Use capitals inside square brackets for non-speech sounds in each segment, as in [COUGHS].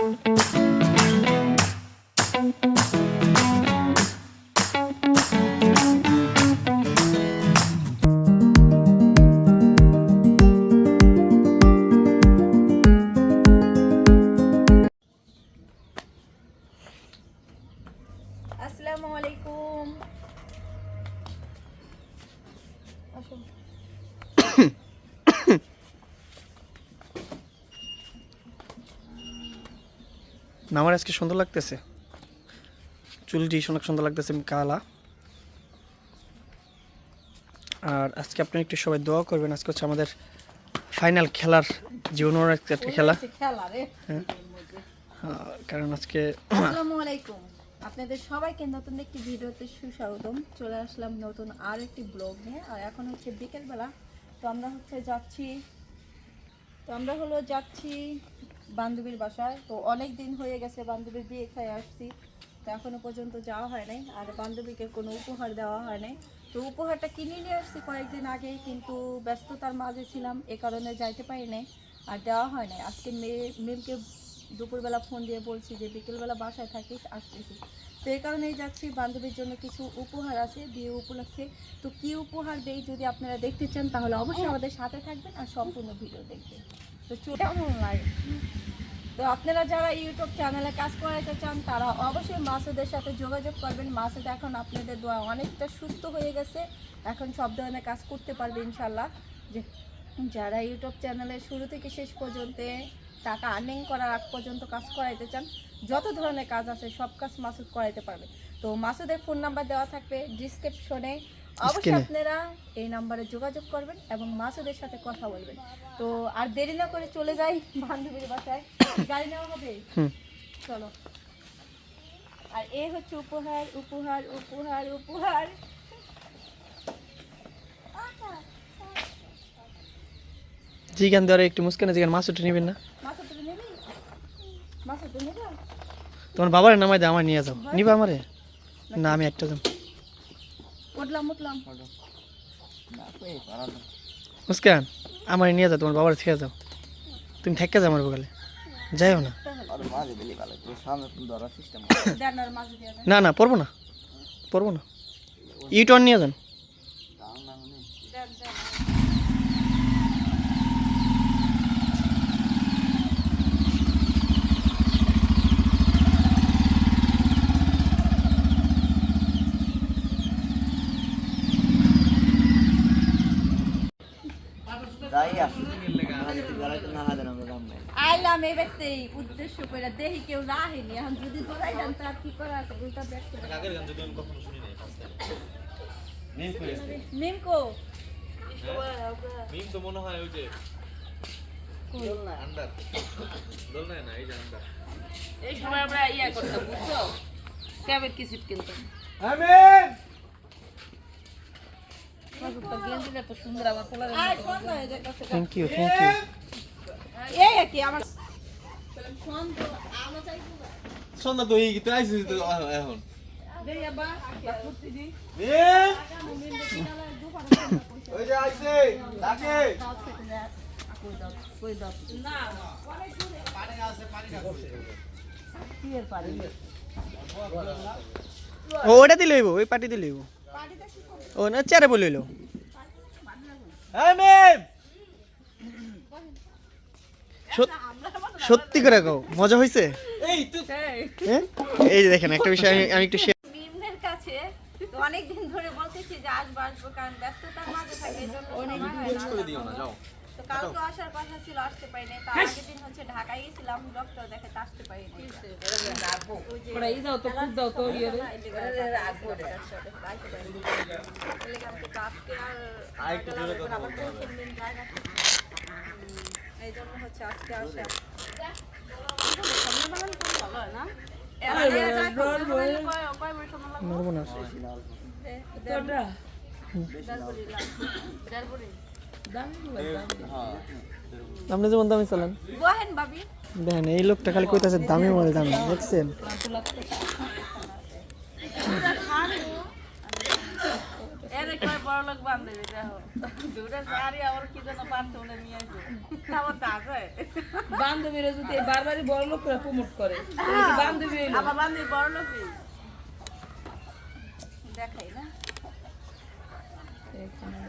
Thank you. আজকে সুন্দর লাগতেছে। চুলটি অনেক সুন্দর লাগতেছে কালা। আর আজকে আপনি একটু সবাই দোয়া করবেন আজকে হচ্ছে আমাদের ফাইনাল খেলার জীবনের একটা খেলা। আহ, কারণ আজকে আসসালামু আলাইকুম। আপনাদের সবাইকে নতুন একটি ভিডিওতে সুস্বাগতম। চলে আসলাম নতুন আর একটি ব্লগ নিয়ে। আর এখন হচ্ছে বিকেলবেলা। তো আমরা হচ্ছে যাচ্ছি তো আমরা হলো যাচ্ছি বান্ধবীর বাসায়। তো অনেক দিন হয়ে গেছে বান্ধবীর বিয়ে খেয়ে আসছি। তো এখনও পর্যন্ত যাওয়া হয় নাই। আর বান্ধবীকে কোনো উপহার দেওয়া হয় নাই। তো উপহারটা কিনে নিয়ে আসছি কয়েকদিন আগেই, কিন্তু ব্যস্ততার মাঝে ছিলাম, এ কারণে যাইতে পারি নাই। আর দেওয়া হয় নাই। আজকে মেয়ে মিলকে দুপুরবেলা ফোন দিয়ে বলছি যে, বিকেলবেলা বাসায় থাকিস, আসতেছি। তো এই কারণেই যাচ্ছি। বান্ধবীর জন্য কিছু উপহার আছে বিয়ে উপলক্ষে। তো কি উপহার দেই যদি আপনারা দেখতে চান, তাহলে অবশ্যই আমাদের সাথে থাকবেন আর সম্পূর্ণ ভিডিও দেখবেন। তো চো- কেমন লাগে? তো আপনারা যারা ইউটিউব চ্যানেলে কাজ করাতে চান, তারা অবশ্যই মাসুদের সাথে যোগাযোগ করবেন। মাসুদ এখন আপনাদের দোয়া অনেকটা সুস্থ হয়ে গেছে। এখন সব ধরনের কাজ করতে পারবে ইনশাল্লাহ যে যারা ইউটিউব চ্যানেলে শুরু থেকে শেষ পর্যন্ত টাকা আর্নিং করার আগ পর্যন্ত কাজ করাইতে চান, যত ধরনের কাজ আছে, সব কাজ মাসুদ করাইতে পারবে। তো মাসুদের ফোন নাম্বার দেওয়া থাকবে ডিসক্রিপশনে অবশ্যই আপনারা এই নাম্বারে যোগাযোগ করবেন এবং মাসুদের সাথে কথা বলবেন। তো আর দেরি না করে চলে যাই বান্ধবীর বাসায়। গাড়ি নেওয়া হবে? চলো। আর এ হচ্ছে উপহার উপহার উপহার উপহার। জিগান দেওয়ার একটু মুস্কানে জিগান মাছ উঠে নেবেন না। তোমার বাবার নামাই দে আমার নিয়ে যাও। নিবা আমারে? না আমি একটা যাম উঠলাম উঠলাম। মুস্কান আমার নিয়ে যাও তোমার বাবার থেকে যাও। তুমি থেকে যাও আমার বগালে। যাইও না। [COUGHS] না না পড়ব না। পড়ব না। ইউটন নিয়ে যান দেন দেন আইলাম এই ব্যক্তি উদ্দেশ্য করে দেখি কেউ রাহেনি এখন যদি ধরাই দেন তার কি করা আছে? উল্টা ব্যাগ মিমকো তো মনে হয় ওই যে আন্ডার। দোলনায় না এই যে আন্ডার। এই সময় আমরা ইয়া করতাম বুঝছ? ক্যাবের কিসিট কিনতাম। গেঞ্জিটা এত সুন্দর আমার পোলার আয় ফোন হয়ে যায় কাছে থ্যাংক ইউ থ্যাংক ইউ এই আর কি আমার ফোন তো আমরা চাই সন্ধ্যা তো এই গীতে আইসিস এখন। ও ওটা দিলে ওই পার্টি দিলে ও না চেয়ারে বলে হইল মিম! সত- সত্যি করে কও মজা হয়েছে এই দেখেন একটা বিষয় আমি আমি একটু share- কাছে তো অনেক দিন ধরে বলতেছি যে আসব আসব কারণ ব্যস্ততার মাঝে থাকে অনেক করে দিও না যাও। কালকে আসার কথা ছিল আসতে পারিনি তার আগের দিন হচ্ছে ঢাকায় গেছিলাম ডক্টর দেখাতে আসতে পারিনি ওরা ই দাও তো খুব দাও তো ইয়ে এই জন্য হচ্ছে আজকে আসা না আপনি যেমন দামি। চালান দেখেন এই লোকটা খালি কইতাছে দামি মরে দামি দেখছেন? এর কয় বড় লোক বান্ধবী দেখো। দূরে শাড়ি আবার কি যেন পারছে নিয়ে আসে। বান্ধবীরা যদি এই বারবারই বড় লোকরা প্রমোট করে বান্ধবী বড় দেখাই না আল্লাহ সাবধান আমার ডর করতেছে ভাই তোর এত গিফট থেকে আমার ডর করতেছে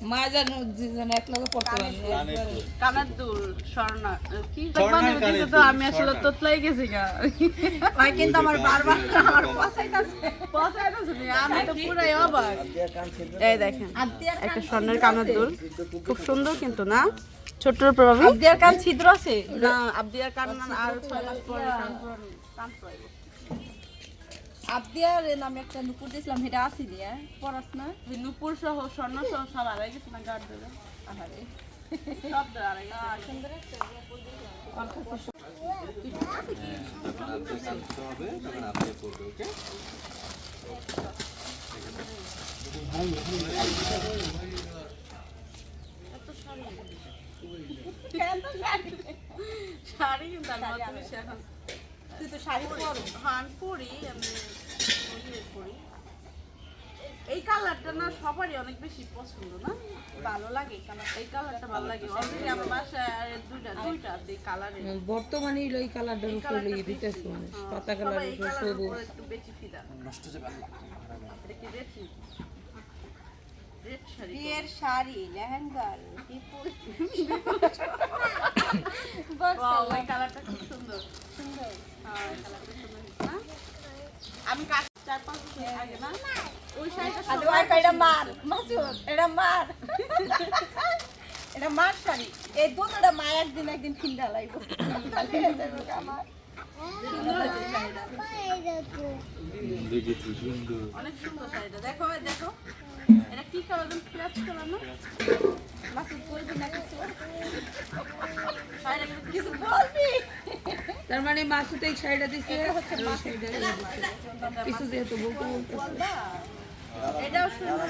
এক লগে পড়তে কানের দুল। স্বর্ণ কি স্বর্ণার বান্ধবী তো আমি আসলে তোতলাই গেছি গা। ভাই কিন্তু আমার বারবার আমার পছাইতাছে পছাইতেছে আমি তো পুরাই অবাক। এই দেখেন একটা স্বর্ণের কানের দুল। খুব সুন্দর কিন্তু না? ছোট্টর প্রভাবে আদিয়ার কান ছিদ্র আছে? না আবদিয়ার কান আর ছয় মাস পরে কান কান পরাইবো। আদিয়ার নামে একটা নুপুর দিয়েছিলাম সেটা আছে দিয়ে পড়াস না? নূপুর সহ স্বর্ণ সহ সব আড়াই গেছে না গার্ড দেবে। আহারে। সব আড়াই সুন্দর ওকে শাড়ি। তুই তো শাড়ি পর হ্যাঁ আমি পরি আমি ইয়ে পরি এই কালারটা না সবারই অনেক বেশি পছন্দ না? ভালো লাগে এই কালারটা ভালো লাগে। অলরেডি আমার বাসায় দুইটা দুইটা আছে এই কালারের। বর্তমানে এই কালারটার উপরে লেগে দিতেছে মানুষ পাতা কালার সবুজ। একটু বেশি ফিদা। নষ্ট হয়ে যাবে রেড বিয়ের শাড়ি লেহেঙ্গার বিপুল [LAUGHS] ওই কালারটা খুব সুন্দর। সুন্দর। হ্যাঁ কালারটা সুন্দর না? আমি কাজ চার পাঁচ বছর আগে না ওই শাড়িটা এটা মার মাসুদ এটা মার। এটা মার শাড়ি। এই দুটোটা মা একদিন একদিন কিনতে লাগবে তাহলে আমার। অনেক সুন্দর শাড়িটা। দেখো দেখো। এটা কি কালার? ক্রাচ কালার না? তার মানে মাসুদ এই শাড়িটা। কিছু যেহেতু বলতে এটাও সুন্দর।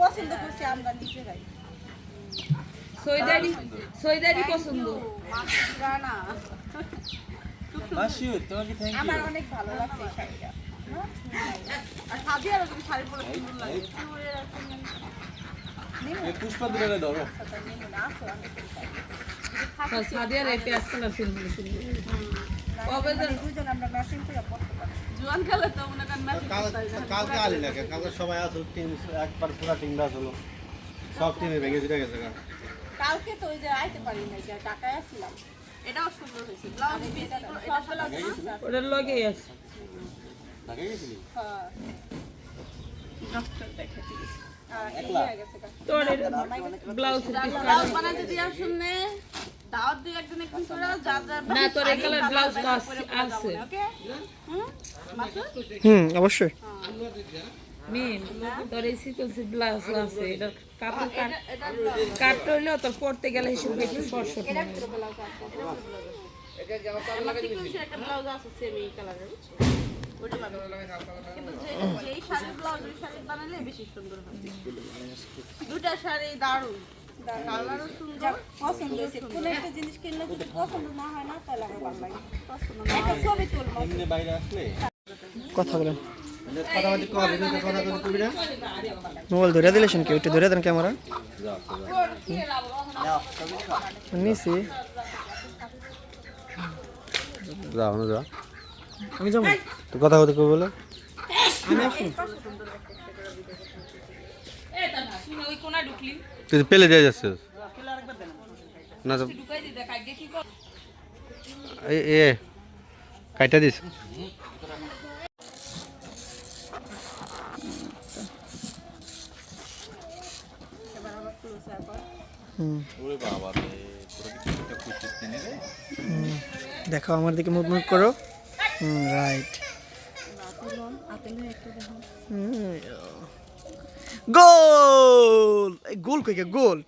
পছন্দ করছি আমরা সৈদারি সৈদারি পছন্দ। মাসুদ তোমাকে থ্যাংক আমার অনেক ভালো লাগছে এই শাড়িটা। আর সাদি আর তুমি শাড়ি পরে সুন্দর লাগে। পিওরের একটা এই পুষ্পা দূরে ধরো। সাদিয়ার এই পেঁয়াজ কালার ম্যাচিং কালকে আলি লাগে। কালকে সবাই আসলো টিম একবার পুরা টিম আসলো। সব টিমে ভেঙে গেছে কালকে তো ওই যে আইতে পারি না যে টাকায় আসলাম এটাও সুন্দর হয়েছে। এটা ওটার লগেই আছে। গেছিলি? হ্যাঁ। ডক্টর গেছে। তোর ব্লাউজ ব্লাউজ বানাতে দিয়া শুনলে দাওয়াত দিয়ে একদিন একদিন করে যা যা না, তোর এই colour blouse আছে- আছে। হুম অবশ্যই মেন তোর এই সিকোয়েন্সি ব্লাউজ আছে এটা কাপড় কাট এটা কাট হইলেও তোর পড়তে গেলে হিসেবে একটু শর্ট আমার ব্লাউজ আছে সেম কালারের দুটা শাড়ি দারুণ। কালারও সুন্দর পছন্দ হয়েছে। কোনো একটা জিনিস কিনলে যদি পছন্দ না হয় না তাহলে আমার ভালো লাগে। একটা ছবি তুলবো। বাইরে আসলে? কথা বলেন। মানে মোবাইল ধরে দিলেছেন কেউ একটু ধরে দেন ক্যামেরা। নিছি। যাও না যা আমি যাব? তো কথা কথা কই বলে। ওই কোনা তুই পেলে যাই যাচ্ছিস। না তো এ এ কাইটা দিস। দেখো আমার দিকে মুভ মুভ করো। হুম রাইট গোল! গোল কই গোল্ড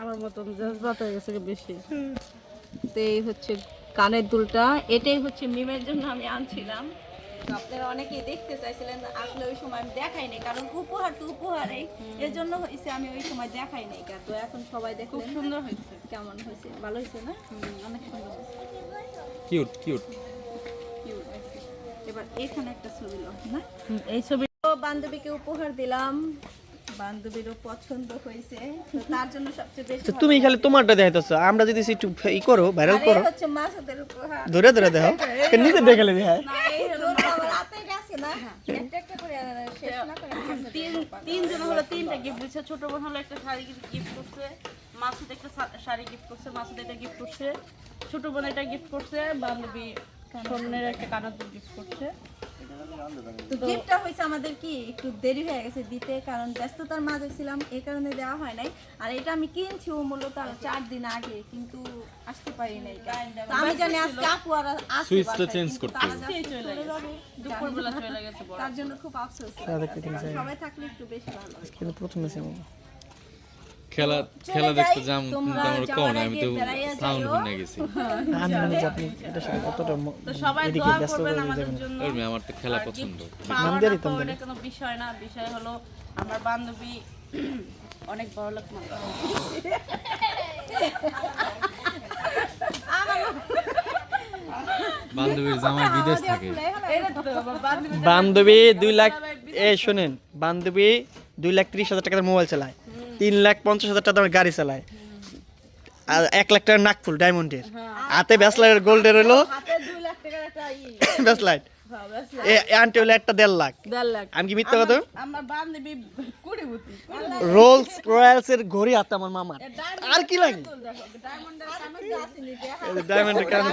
আমার মতন জজবাত হয়ে গেছে বেশি। তো এই হচ্ছে কানের দুলটা। এটাই হচ্ছে মিমের জন্য আমি আনছিলাম। তো আপনারা অনেকেই দেখতে চাইছিলেন আসলে ওই সময় আমি দেখাই নাই কারণ উপহার তো উপহারই। এর জন্য হয়েছে আমি ওই সময় দেখাই নাই তো এখন সবাই খুব সুন্দর হয়েছে কেমন হয়েছে ভালো হয়েছে না? অনেক সুন্দর কিউট কিউট। এবার এখানে একটা ছবি না? এই ছবি তো বান্ধবীকে উপহার দিলাম। বান্ধবীরও পছন্দ হয়েছে তার জন্য সবচেয়ে বেশি তুমি খালি তোমারটা দেখাইতেছো আমরা যদি একটু ই করো ভাইরাল করো। উপহার। ধরে ধরে দেখো নিজে দেখালে দেখায় তিনজন হলো তিনটা গিফট দিচ্ছে ছোট বোন হলো একটা শাড়ি গিফট করছে, মাসুদ একটা শাড়ি গিফট করছে, মাসুদ একটা গিফট করছে, ছোট বোন একটা গিফট করছে, বান্ধবী স্বর্ণের একটা কানার গিফট করছে। তো গিফটটা হয়েছে আমাদের কি একটু দেরি হয়ে গেছে দিতে কারণ ব্যস্ততার মাঝে ছিলাম এই কারণে দেওয়া হয় নাই। আর এটা আমি কিনছি ও মূলত আরও চার দিন আগে কিন্তু আসতে পারি নাই। তো আমি জানি আজকে আপু আর আসবে সুইচটা চেঞ্জ করতে হবে। আজকে চলে যাবে। দুপুরবেলা চলে গেছে তার জন্য খুব আফসোস। সবাই থাকলে একটু বেশি ভালো হয়। কিন্তু প্রথমে ছিল। খেলা খেলা দেখতে যাম কিন্তু আমার কোন আমি তো সাউন্ড শুনে গেছি। [LAUGHS] আমি জানি যে আপনি সাথে কতটা তো সবাই দোয়া করবেন আমাদের জন্য। আমার তো খেলা পছন্দ। তাহলে। এটা কোনো বিষয় না বিষয় হলো আমার বান্ধবী [CLEARS THROAT] অনেক বড় লোক বান্ধবীর জামাই বিদেশ থাকে। এটা তো বান্ধবী দুই লাখ এ শোনেন বান্ধবী দুই লাখ ত্রিশ হাজার টাকার মোবাইল চালায়। তিন লাখ পঞ্চাশ হাজার টাকা দামের গাড়ি চালায়। আর এক লাখ টাকার নাকফুল ডায়মন্ডের হাতে ব্যাসলাইটের গোল্ডের হলো ব্যাসলাইট হ্যাঁ, ব্যাস। এ আন্টি হলো একটা দেড় লাখ। লাখ। আমি কি মিথ্যা কথা? আমার বান্ধবী কুড়ি বুতি রোলস রয়্যালস এর ঘড়ি হাতে আমার মামার আর কি লাগে? ডায়মন্ডের কানে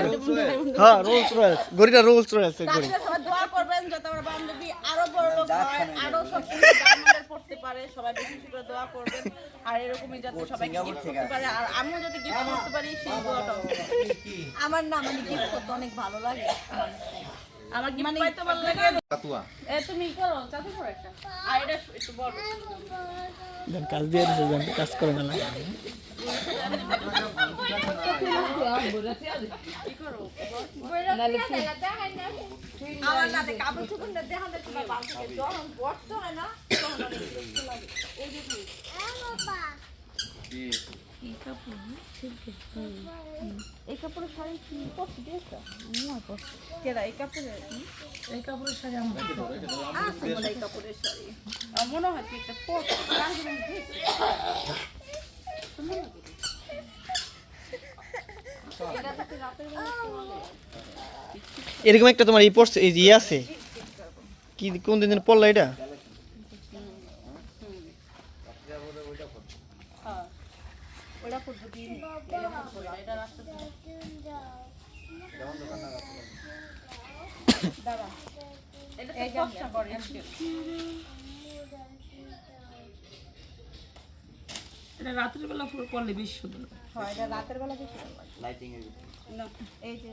হ্যাঁ। রোলস রয়্যালস ঘড়িটা রোলস রয়্যালস এর ঘড়ি। দোয়া করবেন যাতে আমার বান্ধবী আরও বড় লোক হয় আরও সব ডায়মন্ডের পড়তে পারে। সবাই বেশি বেশি করে দোয়া করবেন। আর এরকমই যাতে সবাই গিফট করতে পারে। আর আমিও যাতে গিফট করতে পারি সেই দোয়াটাও। আমার না মানে গিফট করতে অনেক ভালো লাগে। আমার গিফট পাইতে ভালো লাগে কাতুয়া। এ তুমি করো চাকরি করো একটা। আর এটা একটু বড়। দেন কাজ দিয়ে দিছে দেন কাজ করে না। লাগে। কি? আমার দেখ কাপড় দেখা এই? এই কাপড়ের শাড়ি কি? পরতে দিয়েছ কেডা এই কাপড়ের? এই কাপড়ের শাড়ি আমার। আছে বলে এই কাপড়ের শাড়ি। আমার মনে হয় কি একটা এরকম একটা তোমার পড়ছে এই যে ইয়ে আছে। কি কোন দিন পড়লা এটা ওটা পরবো দিন এটা রাত্রিবেলা বেলা পুরো করলে বেশি সুন্দর হয়। এটা রাতের বেলা বেশি লাগে না এই যে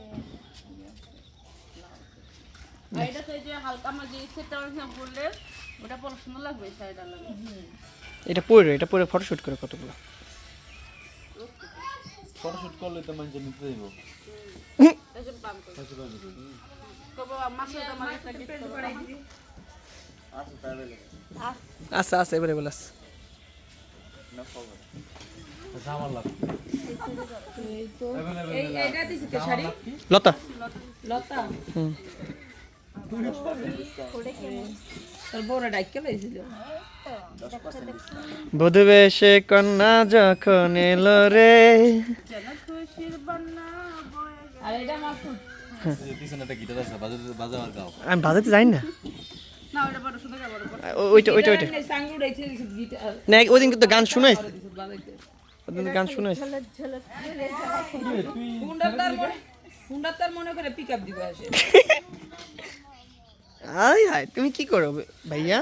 এটা তো এই যে হালকা আমার যে সেটটা বললে ওটা লাগবে শাড়িটা লাগবে। এটা পরে এটা পরে ফটোশুট করে কতগুলো? ফটোশুট করলে তো মানুষ নিতে দেবো আচ্ছা আচ্ছা এবারে বলাস এই এইটা দিছি তো শাড়ি লতা লতা বধু বেশে কন্যা যখন এলো রে। আমি বাজাতে যাই না। ওইটা ওইটা না ওই দিন কিন্তু গান বাজাইতে। গান শুনাইছি। হুন্ডার তার মনে হুন্ডার তার মনে করে দিবে আসে। [LAUGHS] আয় হায় তুমি কি করো ভাইয়া?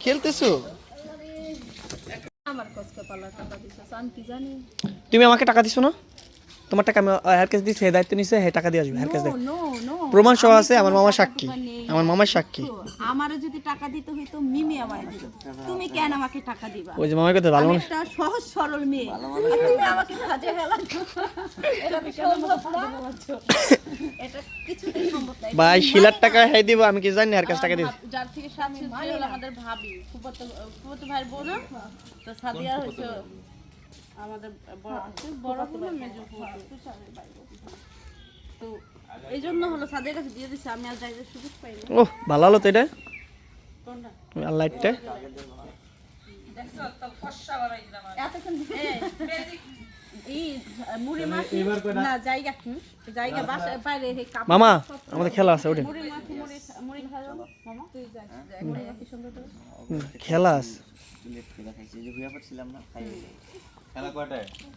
খেলতেছো? তুমি আমাকে টাকা দিছো না? তোমার টাকা আমি হেয়ার কাছে দিচ্ছি দায়িত্ব নিছে হ্যাঁ টাকা দিয়ে আসবে হেয়ার কাছে দেখ নো নো প্রমাণ সহ আছে আমার মামা সাক্ষী আমার মামার সাক্ষী। আমারও যদি টাকা দিতে হইতো মিমি আমায় দিত। তুমি কেন আমাকে টাকা দিবা? ওই যে মামার কথা ভালো মানুষ সহজ সরল মেয়ে। তুমি আমাকে কাজে ফেলাচ্ছ এটা তো সম্ভব না এটা কিছুতেই সম্ভব না। ভাই শিলার টাকা হ্যাঁ দিব আমি কি জানি হেয়ার কাছে টাকা দিয়েছি যার থেকে সাথে আমাদের ভাবি ফুফাতো ফুফাতো ভাইয়ের বউ না তো সাদিয়া হচ্ছে আমাদের বড় বড় মেজো তো এই জন্য হলো সাদিয়ার কাছে দিয়ে দিছে আমি আর যাইতে সুযোগ পাইনি। ওহ ভালো হলো তো এটা। আর লাইটটা এই মুড়ি মাখি না জায়গা জায়গা বাসা বাইরে মামা আমাদের খেলা আছে সঙ্গে তো খেলা আছে।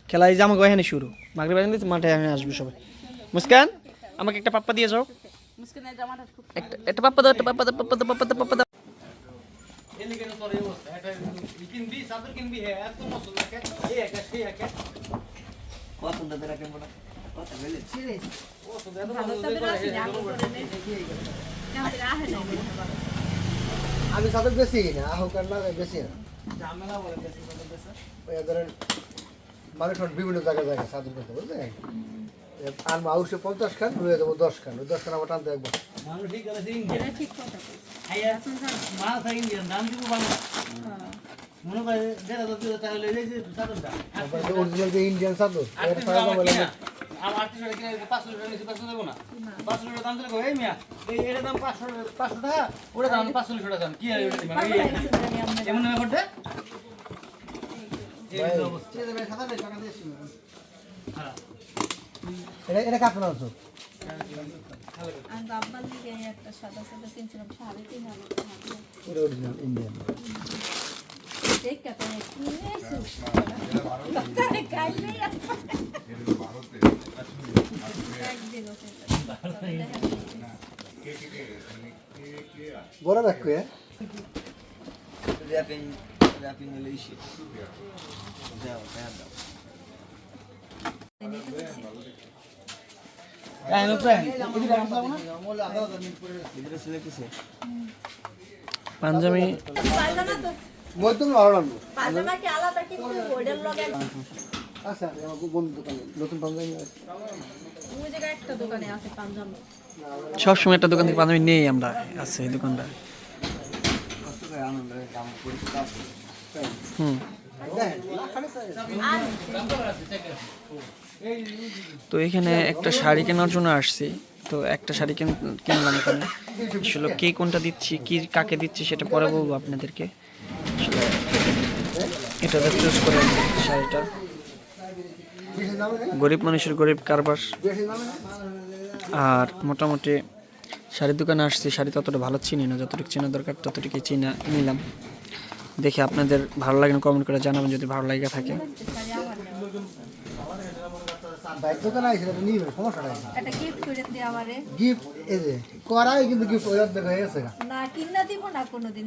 খেলা এই যে আমাকে এখানে শুরু। মাগরি বাজান দিচ্ছে মাঠে আমি আসব সবাই। মুস্কান আমাকে একটা পাপ্পা দিয়ে যাও। মুস্কিনের জামাটা খুব একটা একটা পাপ্পা দাও একটা পাপ্পা দাও পাপ্পা দাও পাপ্পা দাও পাপ্পা দাও। আমি সাথে বেশি না আহকার না বেশি না। ঝামেলা বলে বেশি। ওই ধরেন মানুষ বিভিন্ন জায়গায় জায়গায় সাধু করতে বুঝলেন? আর মাউসে পঞ্চাশ খান রয়ে দেবো দশ খান ওই দশ খান আবার টানতে একবার। ঠিক আছে ইন্ডিয়া ঠিক কথা আইয়া মাছ থাকে ইন্ডিয়ান দাম দিব বাংলা? মনে করে দেড় হাজার দিলে তাহলে এই যে চাদরটা অরিজিনাল যে ইন্ডিয়ান সাধু এর ফায়দা বলে না। আমার আটশো টাকা পাঁচশো টাকা নিচে পাঁচশো দেবো না? পাঁচশো টাকা দাম দিলে কই, মিয়া এই এটার দাম পাঁচশো পাঁচশো টাকা? ওটা দাম পাঁচশো টাকা দাম। কি আর এটা দিবেন? এই এমন করতে? এটা এটা কাপড় আনছো আমি আব্বার দিকে হ্যাঁ হ্যাঁ পাঞ্জাবি। তো কি আলাদা কিন্তু লগে আচ্ছা আমার বন্ধু দোকানে। নতুন পাঞ্জাবি আছে। ওই জায়গায় একটা দোকানে আছে পাঞ্জামা সবসময় একটা দোকান থেকে পাঞ্জাবি নেই আমরা আছে এই দোকানটা। তো এখানে একটা শাড়ি কেনার জন্য আসছি। তো একটা শাড়ি কিন- কিনলাম এখানে। আসলে কে কোনটা দিচ্ছি, কি কাকে দিচ্ছি সেটা পরে বলব আপনাদেরকে। এটা চুজ করে শাড়িটা। গরিব মানুষের গরিব কারবার। আর মোটামুটি শাড়ির দোকানে আসছি, শাড়ি ততটা ভালো চিনি না, যতটুকু চেনা দরকার ততটুকুই চিনা নিলাম। দেখে আপনাদের ভালো লাগে কমেন্ট করে জানাবেন যদি ভালো লাগে থাকে। গিফট করাই কিন্তু গিফট ওই দেখা গেছে না কিনা দিব না কোনোদিন।